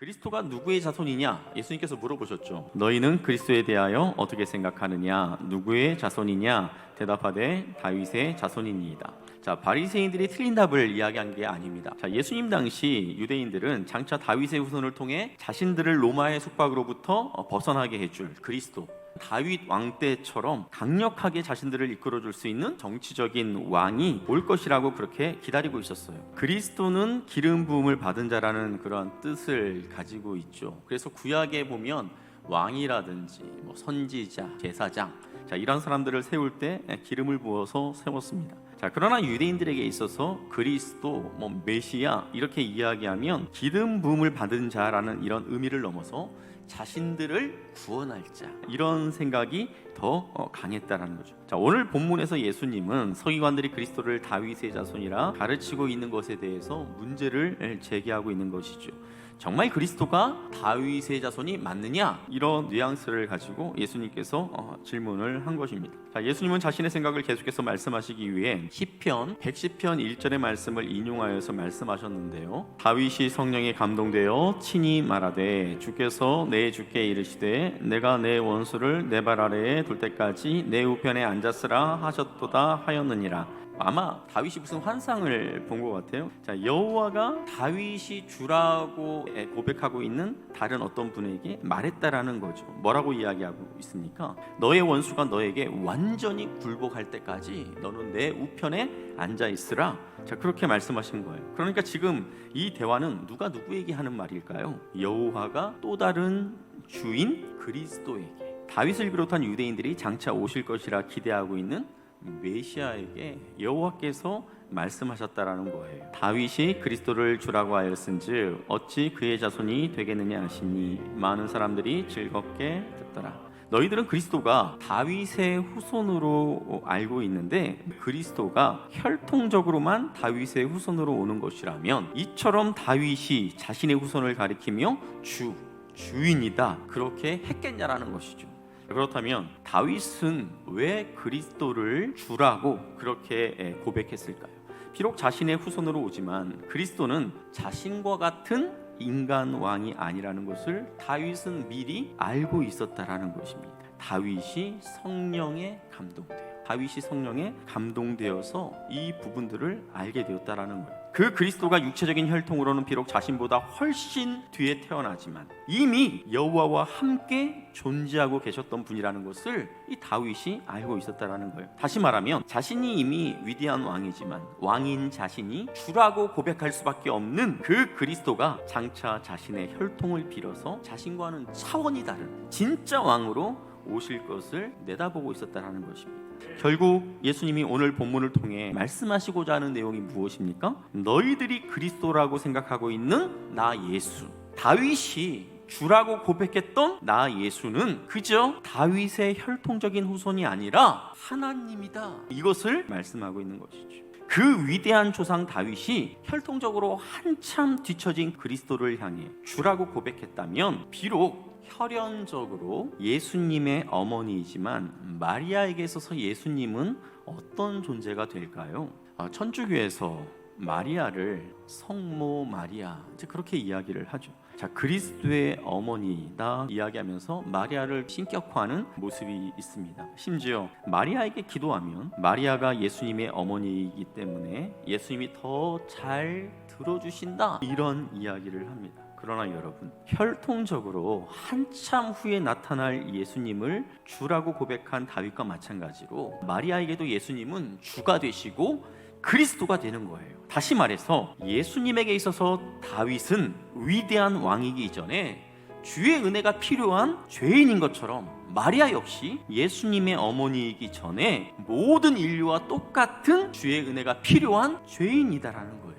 그리스도가 누구의 자손이냐? 예수님께서 물어보셨죠. 너희는 그리스도에 대하여 어떻게 생각하느냐? 누구의 자손이냐? 대답하되 다윗의 자손이니이다. 자, 바리새인들이 틀린 답을 이야기한 게 아닙니다. 자, 예수님 당시 유대인들은 장차 다윗의 후손을 통해 자신들을 로마의 속박으로부터 어, 벗어나게 해줄 그리스도 다윗 왕 때처럼 강력하게 자신들을 이끌어 줄 수 있는 정치적인 왕이 올 것이라고 그렇게 기다리고 있었어요. 그리스도는 기름 부음을 받은 자라는 그런 뜻을 가지고 있죠. 그래서 구약에 보면 왕이라든지 뭐 선지자, 제사장 자, 이런 사람들을 세울 때 기름을 부어서 세웠습니다. 자, 그러나 유대인들에게 있어서 그리스도, 뭐 메시아 이렇게 이야기하면 기름 부음을 받은 자라는 이런 의미를 넘어서 자신들을 구원할 자 이런 생각이 더 어, 강했다라는 거죠. 자 오늘 본문에서 예수님은 서기관들이 그리스도를 다윗의 자손이라 가르치고 있는 것에 대해서 문제를 제기하고 있는 것이죠. 정말 그리스도가 다윗의 자손이 맞느냐 이런 뉘앙스를 가지고 예수님께서 어, 질문을 한 것입니다. 자, 예수님은 자신의 생각을 계속해서 말씀하시기 위해 시편 110편 1절의 말씀을 인용하여서 말씀하셨는데요. 다윗이 성령에 감동되어 친히 말하되 주께서 내 주께 이르시되 내가 내 원수를 내 발 아래에 둘 때까지 내 우편에 앉았으라 하셨도다 하였느니라. 아마 다윗이 무슨 환상을 본 것 같아요. 자 여호와가 다윗이 주라고 고백하고 있는 다른 어떤 분에게 말했다라는 거죠. 뭐라고 이야기하고 있습니까? 너의 원수가 너에게 완전히 굴복할 때까지 너는 내 우편에 앉아 있으라. 자 그렇게 말씀하신 거예요. 그러니까 지금 이 대화는 누가 누구에게 하는 말일까요? 여호와가 또 다른 주인 그리스도에게 다윗을 비롯한 유대인들이 장차 오실 것이라 기대하고 있는 메시아에게 여호와께서 말씀하셨다라는 거예요. 다윗이 그리스도를 주라고 하였은즉 어찌 그의 자손이 되겠느냐 하시니 많은 사람들이 즐겁게 듣더라. 너희들은 그리스도가 다윗의 후손으로 알고 있는데 그리스도가 혈통적으로만 다윗의 후손으로 오는 것이라면 이처럼 다윗이 자신의 후손을 가리키며 주 주인이다 그렇게 했겠냐라는 것이죠. 그렇다면 다윗은 왜 그리스도를 주라고 그렇게 고백했을까요? 비록 자신의 후손으로 오지만 그리스도는 자신과 같은 인간 왕이 아니라는 것을 다윗은 미리 알고 있었다라는 것입니다. 다윗이 성령에 감동돼요. 다윗이 성령에 감동되어서 이 부분들을 알게 되었다라는 거예요. 그 그리스도가 육체적인 혈통으로는 비록 자신보다 훨씬 뒤에 태어나지만 이미 여호와와 함께 존재하고 계셨던 분이라는 것을 이 다윗이 알고 있었다라는 거예요. 다시 말하면 자신이 이미 위대한 왕이지만 왕인 자신이 주라고 고백할 수밖에 없는 그 그리스도가 장차 자신의 혈통을 빌어서 자신과는 차원이 다른 진짜 왕으로 오실 것을 내다보고 있었다라는 것입니다. 결국 예수님이 오늘 본문을 통해 말씀하시고자 하는 내용이 무엇입니까? 너희들이 그리스도라고 생각하고 있는 나 예수. 다윗이 주라고 고백했던 나 예수는 그저 다윗의 혈통적인 후손이 아니라 하나님이다. 이것을 말씀하고 있는 것이죠. 그 위대한 조상 다윗이 혈통적으로 한참 뒤처진 그리스도를 향해 주라고 고백했다면 비록 혈연적으로 예수님의 어머니이지만 마리아에게 있어서 예수님은 어떤 존재가 될까요? 아, 천주교에서 마리아를 성모 마리아 이제 그렇게 이야기를 하죠. 자 그리스도의 어머니다 이야기하면서 마리아를 신격화하는 모습이 있습니다. 심지어 마리아에게 기도하면 마리아가 예수님의 어머니이기 때문에 예수님이 더 잘 들어주신다 이런 이야기를 합니다. 그러나 여러분 혈통적으로 한참 후에 나타날 예수님을 주라고 고백한 다윗과 마찬가지로 마리아에게도 예수님은 주가 되시고 그리스도가 되는 거예요. 다시 말해서 예수님에게 있어서 다윗은 위대한 왕이기 이전에 주의 은혜가 필요한 죄인인 것처럼 마리아 역시 예수님의 어머니이기 전에 모든 인류와 똑같은 주의 은혜가 필요한 죄인이다라는 거예요.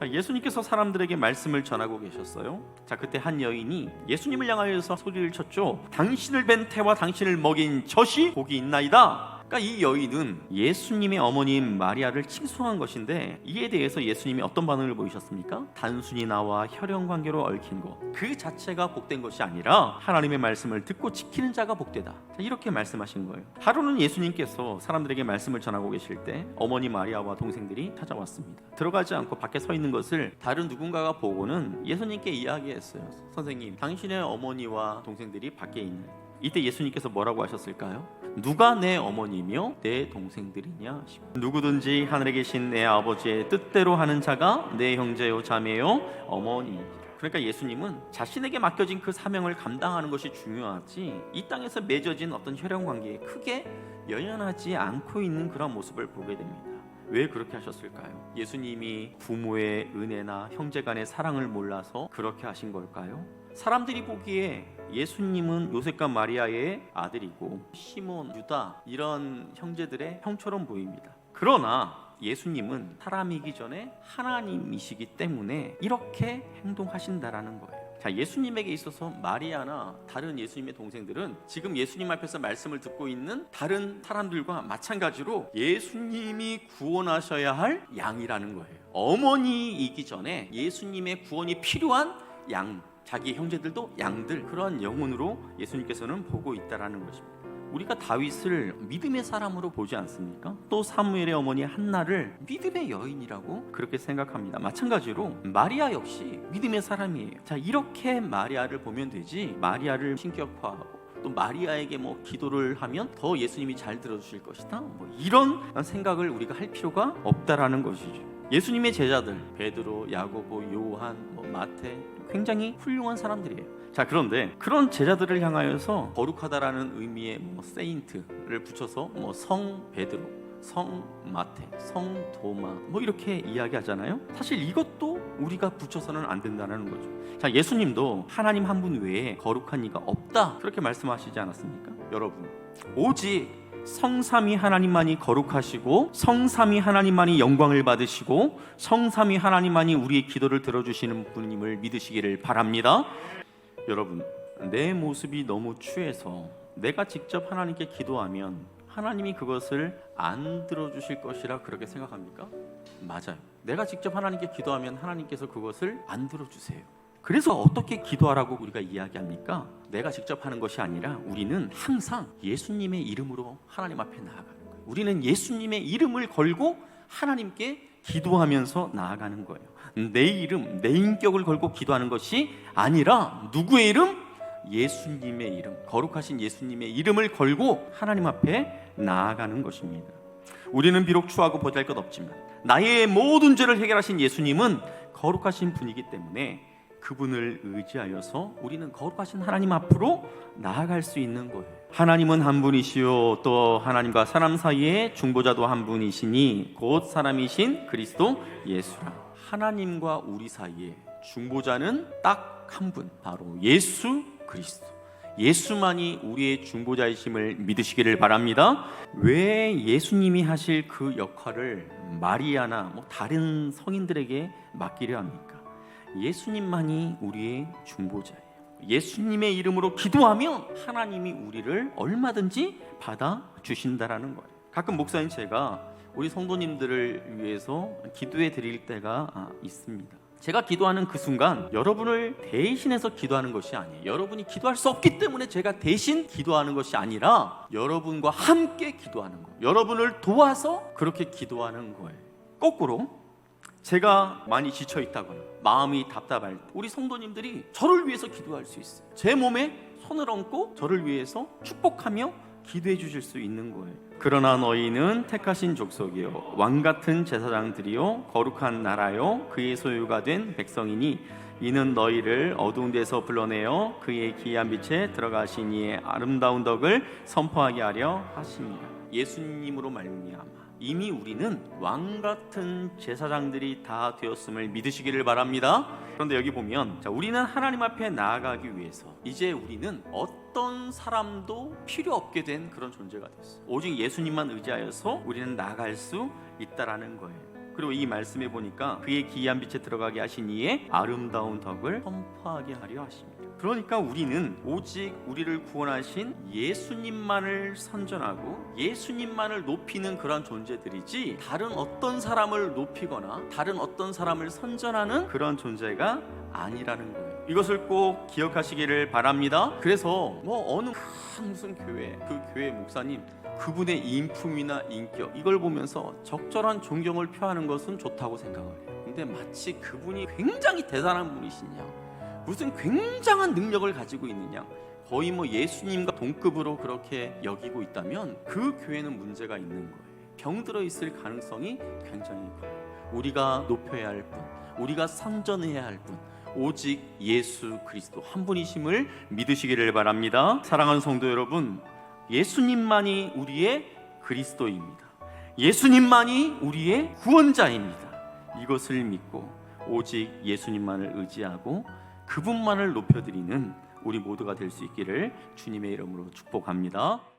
자, 예수님께서 사람들에게 말씀을 전하고 계셨어요. 자, 그때 한 여인이 예수님을 향하여서 소리를 쳤죠. 당신을 뵌 태와 당신을 먹인 젖이 복이 있나이다. 그러니까 이 여인은 예수님의 어머님 마리아를 칭송한 것인데 이에 대해서 예수님이 어떤 반응을 보이셨습니까? 단순히 나와 혈연 관계로 얽힌 것 그 자체가 복된 것이 아니라 하나님의 말씀을 듣고 지키는 자가 복되다. 자, 이렇게 말씀하신 거예요. 하루는 예수님께서 사람들에게 말씀을 전하고 계실 때 어머니 마리아와 동생들이 찾아왔습니다. 들어가지 않고 밖에 서 있는 것을 다른 누군가가 보고는 예수님께 이야기했어요. 선생님, 당신의 어머니와 동생들이 밖에 있는 이때 예수님께서 뭐라고 하셨을까요? 누가 내 어머니며 내 동생들이냐? 누구든지 하늘에 계신 내 아버지의 뜻대로 하는 자가 내 형제요 자매요 어머니. 그러니까 예수님은 자신에게 맡겨진 그 사명을 감당하는 것이 중요하지 이 땅에서 맺어진 어떤 혈연 관계에 크게 연연하지 않고 있는 그런 모습을 보게 됩니다. 왜 그렇게 하셨을까요? 예수님이 부모의 은혜나 형제 간의 사랑을 몰라서 그렇게 하신 걸까요? 사람들이 보기에 예수님은 요셉과 마리아의 아들이고 시몬, 유다 이런 형제들의 형처럼 보입니다. 그러나 예수님은 사람이기 전에 하나님이시기 때문에 이렇게 행동하신다라는 거예요. 자, 예수님에게 있어서 마리아나 다른 예수님의 동생들은 지금 예수님 앞에서 말씀을 듣고 있는 다른 사람들과 마찬가지로 예수님이 구원하셔야 할 양이라는 거예요. 어머니이기 전에 예수님의 구원이 필요한 양, 자기 형제들도 양들 그러한 영혼으로 예수님께서는 보고 있다라는 것입니다. 우리가 다윗을 믿음의 사람으로 보지 않습니까? 또 사무엘의 어머니 한나를 믿음의 여인이라고 그렇게 생각합니다. 마찬가지로 마리아 역시 믿음의 사람이에요. 자 이렇게 마리아를 보면 되지 마리아를 신격화하고 또 마리아에게 뭐 기도를 하면 더 예수님이 잘 들어주실 것이다. 뭐 이런 생각을 우리가 할 필요가 없다라는 것이죠. 예수님의 제자들 베드로, 야고보, 요한, 뭐 마태 굉장히 훌륭한 사람들이에요. 자 그런데 그런 제자들을 향하여서 거룩하다라는 의미의 뭐 세인트를 붙여서 뭐 성 베드로, 성 마태, 성 도마 뭐 이렇게 이야기하잖아요. 사실 이것도 우리가 붙여서는 안 된다는 거죠. 자 예수님도 하나님 한 분 외에 거룩한 이가 없다 그렇게 말씀하시지 않았습니까? 여러분 오직 성삼위 하나님만이 거룩하시고 성삼위 하나님만이 영광을 받으시고 성삼위 하나님만이 우리의 기도를 들어주시는 분임을 믿으시기를 바랍니다. 여러분 내 모습이 너무 추해서 내가 직접 하나님께 기도하면 하나님이 그것을 안 들어주실 것이라 그렇게 생각합니까? 맞아요. 내가 직접 하나님께 기도하면 하나님께서 그것을 안 들어주세요. 그래서 어떻게 기도하라고 우리가 이야기합니까? 내가 직접 하는 것이 아니라 우리는 항상 예수님의 이름으로 하나님 앞에 나아가는 거예요. 우리는 예수님의 이름을 걸고 하나님께 기도하면서 나아가는 거예요. 내 이름, 내 인격을 걸고 기도하는 것이 아니라 누구의 이름? 예수님의 이름, 거룩하신 예수님의 이름을 걸고 하나님 앞에 나아가는 것입니다. 우리는 비록 추하고 보잘것 없지만 나의 모든 죄를 해결하신 예수님은 거룩하신 분이기 때문에 그분을 의지하여서 우리는 거룩하신 하나님 앞으로 나아갈 수 있는 거예요. 하나님은 한 분이시요 또 하나님과 사람 사이에 중보자도 한 분이시니 곧 사람이신 그리스도 예수라. 하나님과 우리 사이에 중보자는 딱 한 분, 바로 예수 그리스도. 예수만이 우리의 중보자이심을 믿으시기를 바랍니다. 왜 예수님이 하실 그 역할을 마리아나 뭐 다른 성인들에게 맡기려 합니까? 예수님만이 우리의 중보자예요. 예수님의 이름으로 기도하면 하나님이 우리를 얼마든지 받아 주신다라는 거예요. 가끔 목사님 제가 우리 성도님들을 위해서 기도해 드릴 때가 아, 있습니다. 제가 기도하는 그 순간 여러분을 대신해서 기도하는 것이 아니에요. 여러분이 기도할 수 없기 때문에 제가 대신 기도하는 것이 아니라 여러분과 함께 기도하는 거예요. 여러분을 도와서 그렇게 기도하는 거예요. 거꾸로 제가 많이 지쳐 있다거나 마음이 답답할 때 우리 성도님들이 저를 위해서 기도할 수 있어요. 제 몸에 손을 얹고 저를 위해서 축복하며 기도해 주실 수 있는 거예요. 그러나 너희는 택하신 족속이요 왕 같은 제사장들이요 거룩한 나라요 그의 소유가 된 백성이니 이는 너희를 어두운 데서 불러내어 그의 기이한 빛에 들어가신 이의 아름다운 덕을 선포하게 하려 하십니다. 예수님으로 말미암아 이미 우리는 왕 같은 제사장들이 다 되었음을 믿으시기를 바랍니다. 그런데 여기 보면 자, 우리는 하나님 앞에 나아가기 위해서 이제 우리는 어떤 사람도 필요 없게 된 그런 존재가 됐어. 오직 예수님만 의지하여서 우리는 나아갈 수 있다라는 거예요. 그리고 이 말씀에 보니까 그의 기이한 빛에 들어가게 하신 이의 아름다운 덕을 선포하게 하려 하십니다. 그러니까 우리는 오직 우리를 구원하신 예수님만을 선전하고 예수님만을 높이는 그런 존재들이지 다른 어떤 사람을 높이거나 다른 어떤 사람을 선전하는 그런 존재가 아니라는 거예요. 이것을 꼭 기억하시기를 바랍니다. 그래서 뭐 어느 큰 무슨 교회 그 교회 목사님 그분의 인품이나 인격 이걸 보면서 적절한 존경을 표하는 것은 좋다고 생각을 해요. 근데 마치 그분이 굉장히 대단한 분이시냐 무슨 굉장한 능력을 가지고 있느냐 거의 뭐 예수님과 동급으로 그렇게 여기고 있다면 그 교회는 문제가 있는 거예요. 병들어 있을 가능성이 굉장히 커요. 우리가 높여야 할 분, 우리가 선전해야 할 분, 오직 예수 그리스도 한 분이심을 믿으시기를 바랍니다. 사랑하는 성도 여러분, 예수님만이 우리의 그리스도입니다. 예수님만이 우리의 구원자입니다. 이것을 믿고 오직 예수님만을 의지하고 그분만을 높여드리는 우리 모두가 될 수 있기를 주님의 이름으로 축복합니다.